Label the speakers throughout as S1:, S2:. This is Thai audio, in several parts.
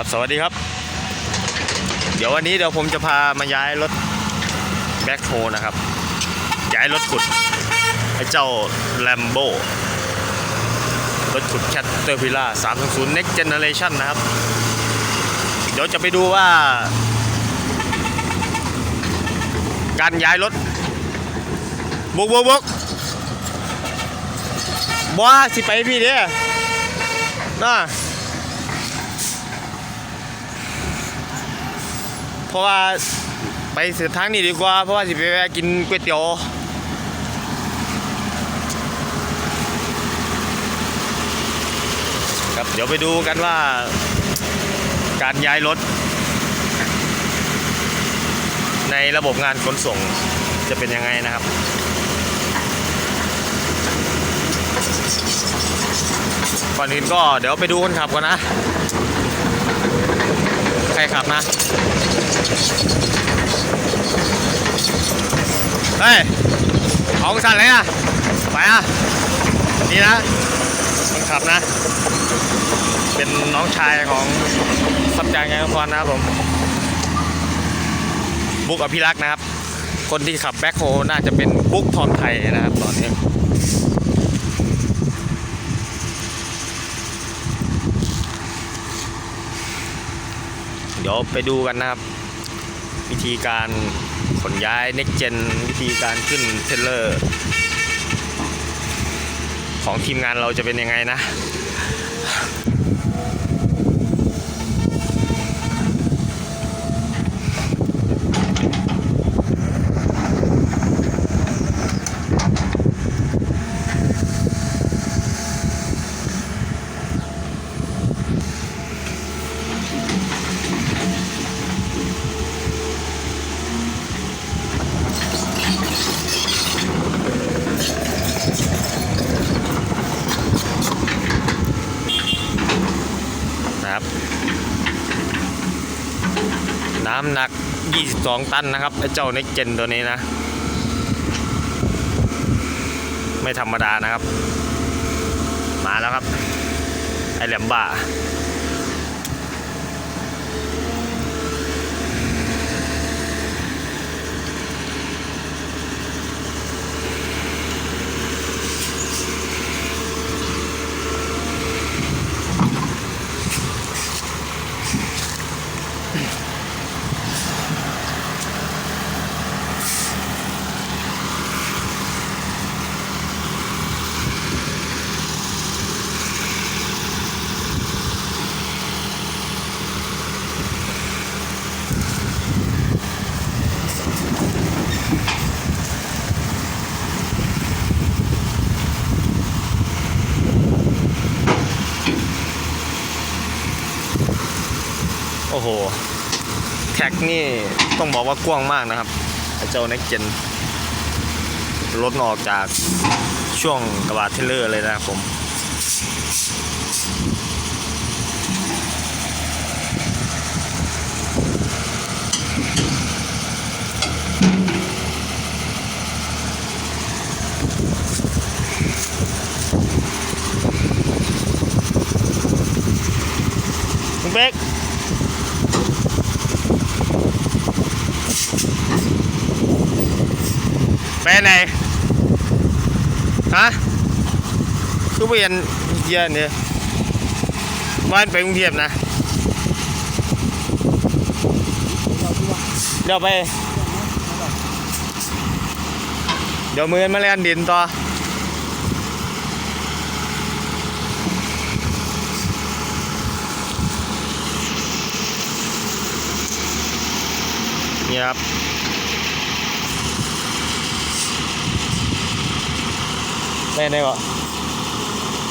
S1: ครับสวัสดีครับ เดี๋ยววันนี้เดี๋ยวผมจะพามาย้ายรถแบ็คโฮนะครับ ย้ายรถขุดไอ้เจ้าแลมโบรถขุดแคทเตอร์พิล่า320 next generation นะครับ เดี๋ยวจะไปดูว่า การย้ายรถบุกบุกบุกบ้าสิไปพี่เด้อน่า เพราะว่าไปเส้นทางนี้ดีกว่า เพราะว่าสิไปแวะกินก๋วยเตี๋ยวครับเดี๋ยวไปดูกันว่าการย้ายรถ ในระบบงานขนส่งจะเป็นยังไงนะครับก่อนอื่นก็เดี๋ยวไปดูคนขับก่อนนะ ใครขับนะ เฮ้ยของสั่นเลยอะ ไปอะ นี่นะคนขับนะ เป็นน้องชายของสัจจางยางนครนะครับผม บุ๊กอภิรักษ์นะครับ คนที่ขับแบ็คโฮน่าจะเป็นบุ๊กพรไทยนะครับตอนนี้เดี๋ยวไปดูกันนะครับ วิธีการขนย้าย next gen วิธีการขึ้นเทรลเลอร์ ของทีมงานเราจะเป็นยังไงนะ น้ำหนัก 22 ตันนะครับไอ้เจ้าเน็กเจนตัวนี้นะ ไม่ธรรมดานะครับ มาแล้วครับ ไอแหลมบ่า หแท็กนี่ต้องบอกว่ากว้างมากนะครับเจ้าเน็กเจนรถออกจากช่วงกระบะเทเลอร์เลยนะครับผม ไปไหนฮะคือเปลี่ยนเย็นเนี่ยบ้านไปกรุงเทพนะเดี๋ยวไป เดี๋ยวมือมาเล่นดินต่อนี่ครับ ได้ได้ปะ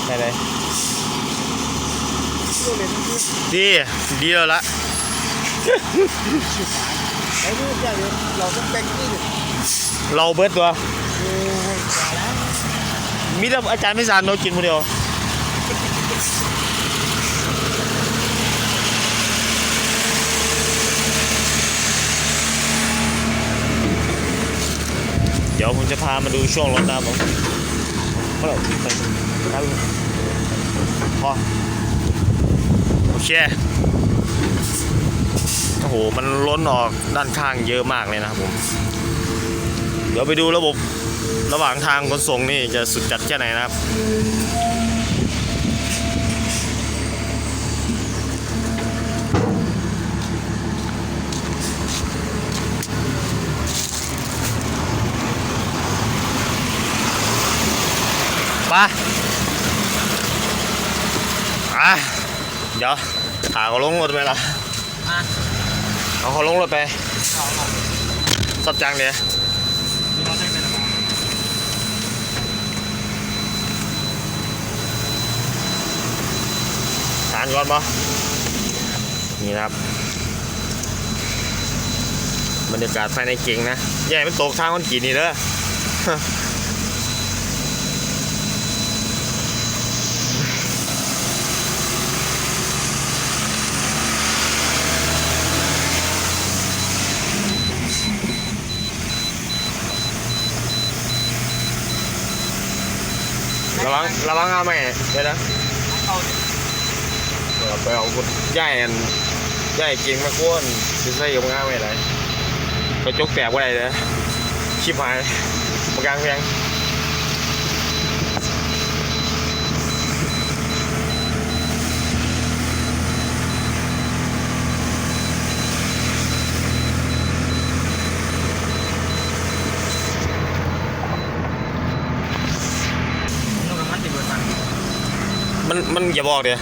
S1: ได้ได้ดีดีแล้วละ
S2: ไอ้นี่อย่างนี้เราต้องแบ่งนี่ดิ
S1: เราเบิดตัว
S2: โอ้ยตายแล้ว
S1: มีแต่อาจารย์ไม่สานโนกินคนเดียวเดี๋ยวผมจะพามาดูช่วงรถนะครับผม เมื่อไหร่ไปครับพอโอเคโหมันล้นออกด้านข้างเยอะมากเลยนะครับผม เดี๋ยวไปดูระบบระหว่างทางขนส่งนี่จะสุดจัดแค่ไหนนะครับ ไปอะเดี๋ยวถาเขาลงรถไปละ
S2: อะ
S1: เอาเขาลงรถไป
S2: เอาเอา
S1: สับจังเดี๋ยว
S2: มีน้องได้เป็นอะไร
S1: ทานก่อนปะนี่นะครับ บรรยากาศภายในเก่งนะแย่มันตกทางคนกี่นี่เด้อ วังระวังอาแม่เดี๋ยวนะไปเอาคุณย่ายอันย่ายเก่งมากวนจะใส่ยงอาไม่ไรกระจกแตกว่าไรเลยชิบหายประกลางเพียง
S2: น้องกับมันติดบนมัน
S1: มันมันอย่าบอกเดี๋ยว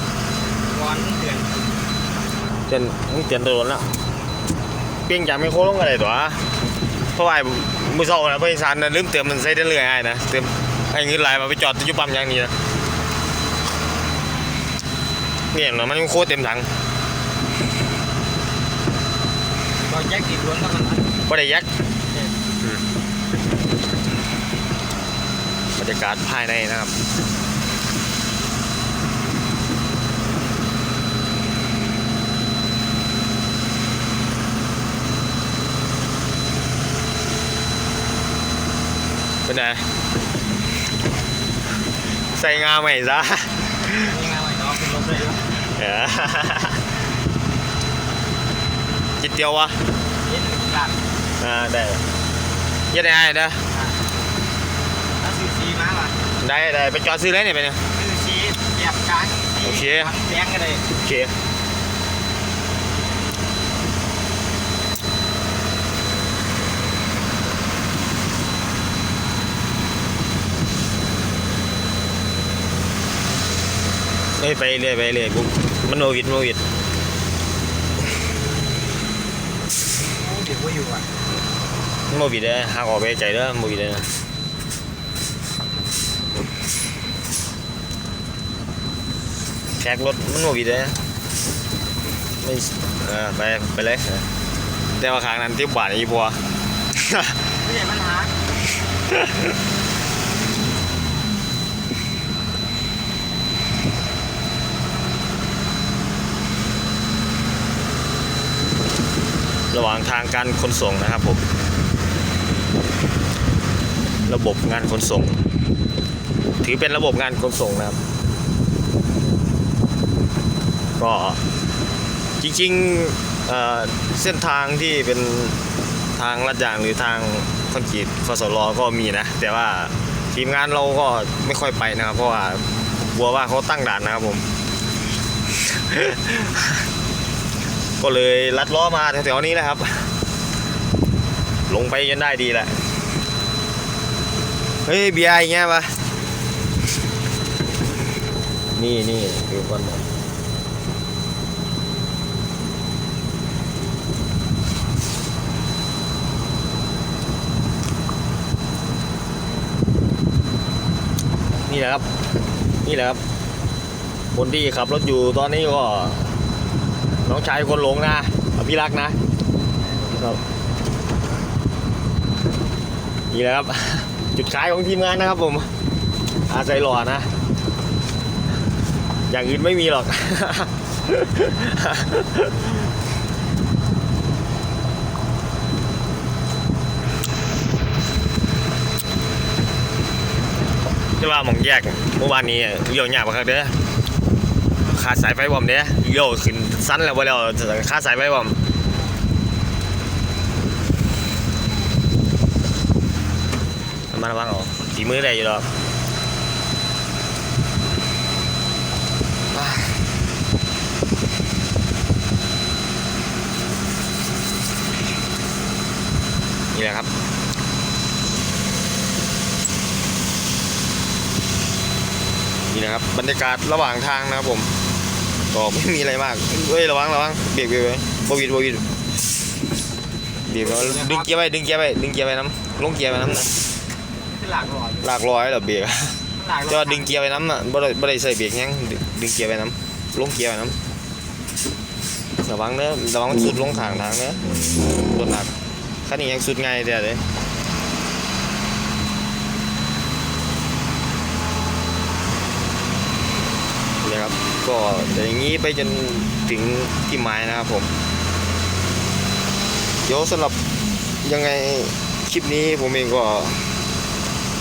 S2: วอนเตือน
S1: เตือนมึงเตือนตัวแล้วเปลี่ยงจากไมโครลงอะไรตัวเพราะว่ามือเศร้านะบริษัทนะลืมเติมมันใส่ได้เรื่อยๆนะเติมไอ้เงินไหลมาไปจอดที่จุปั๊มอย่างนี้นะเนี่ยเนาะมันโคตรเต็มถัง
S2: ก็แยกติดล้วนกับมันนะ
S1: ก็ได้ยักบรรยากาศภายในนะครับ เป็นไงใส่งาใหม่ซะ
S2: นี่ไงไว้น้องเป็นลมเลย
S1: เออจิตเดียววะ
S2: นี่หนึ่งกลัด
S1: อ่าได้ยัดได้เด้อ
S2: ถ้าซื้อซีมาล่ะ
S1: ได้ได้ไปจอดซื้อเลยเนี่ยไปเนี่ย
S2: ซื้อซีแยบกลาง
S1: โอเค
S2: แดงกันเลย
S1: โอเค เอ้ยไปเรื่อยไปเรื่อยปุ๊บมันโนวิดโนวิด
S2: เดี๋ยวว่าอยู่อะ
S1: โนวิดเด้อหากออกไปไกลเด้อโนวิดเด้อแท็กรถมันโนวิดเด้อไม่เออไปไปเลยเออแต่ว่าครั้งนั้นที่บาทอีบัว
S2: ไม่ใช่ปัญหา
S1: ระหว่างทางการขนส่งนะครับผม ระบบงานขนส่ง ถือเป็นระบบงานขนส่งนะครับ ก็จริงๆเเส้นทางที่เป็นทางลัดยางหรือทางคอนกรีตฟสลก็มีนะ แต่ว่าทีมงานเราก็ไม่ค่อยไปนะครับ เพราะว่ากลัวว่าเขาตั้งด่านนะครับผม ก็เลยลัดล้อมาแถวๆนี้แหละครับ ลงไปจนได้ดีแหละ เฮ้ยเบียร์อย่างเงี้ยปะนี่นี่ดูก่อนหน่อยนี่แหละครับ นี่แหละครับ คนที่ขับรถอยู่ตอนนี้ก็ น้องชายคนหลงนะอภิรักนะครับนี่แหละครับ จุดขายของทีมงานนะครับผม อาศัยหล่อนะ อย่างอื่นไม่มีหรอก จะว่าหมองแยกเมื่อวานนี้เลี้ยวหยาบครับเด้อ ขาดสายไฟผมเนี้ยโยขึ้นสั้นแล้วว่าแล้วขาดสายไฟผมมาระวังออตีมือได้อยู่หรอกนี่แหละครับนี่นะครับบรรยากาศระหว่างทางนะครับผม ก็ไม่มีอะไรมากเฮ้ยระวังระวังเบรกเบรกไว้โบวิดโบวิดเบรกแล้วดึงเกียร์ไว้ดึงเกียร์ไว้ดึงเกียร์ไว้น้ำลงเกียร์ไว้น้ำนะ
S2: ที่หลักหลอด
S1: ลากร้อยเหรอเบรกอะ
S2: หลัก
S1: จะว่าดึงเกียร์ไว้น้ำน่ะบ่ได้บ่ได้ใส่เบรกยังดึงดึงเกียร์ไว้น้ำลงเกียร์ไว้น้ำระวังเด้อระวังมันสุดลงข้างทางเด้อรถหนักคันนี้ยังสุดง่ายเด้อเลยนี่ครับ ก็อย่างนี้ไปจนถึงที่หมายนะครับผม เดี๋ยวสำหรับยังไงคลิปนี้ผมเองก็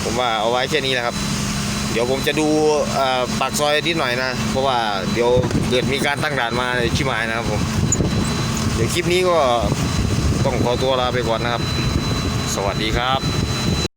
S1: ผมว่าเอาไว้แค่นี้นะครับ เดี๋ยวผมจะดูปากซอยนิดหน่อยนะ เพราะว่าเดี๋ยวเกิดมีการตั้งด่านมาในชิมายนะครับผม เดี๋ยวคลิปนี้ก็ต้องขอตัวลาไปก่อนนะครับ สวัสดีครับ